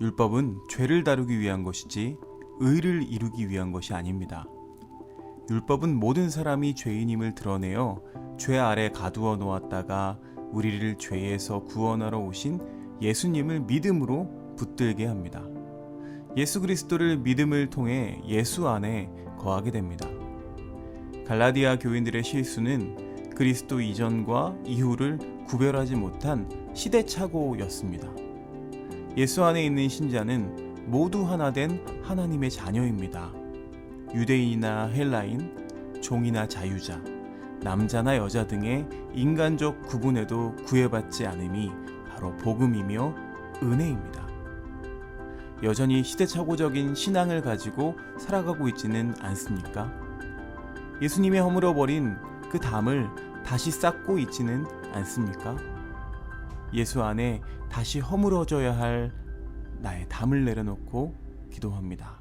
율법은 죄를 다루기 위한 것이지 의를 이루기 위한 것이 아닙니다. 율법은 모든 사람이 죄인임을 드러내어 죄 아래 가두어 놓았다가 우리를 죄에서 구원하러 오신 예수님을 믿음으로 붙들게 합니다. 예수 그리스도를 믿음을 통해 예수 안에 거하게 됩니다. 갈라디아 교인들의 실수는 그리스도 이전과 이후를 구별하지 못한 시대착오였습니다. 예수 안에 있는 신자는 모두 하나 된 하나님의 자녀입니다. 유대인이나 헬라인, 종이나 자유자, 남자나 여자 등의 인간적 구분에도 구애받지 않음이 바로 복음이며 은혜입니다. 여전히 시대착오적인 신앙을 가지고 살아가고 있지는 않습니까? 예수님이 허물어 버린 그 담을 다시 쌓고 있지는 않습니까? 예수 안에 다시 허물어져야 할 나의 담을 내려놓고 기도합니다.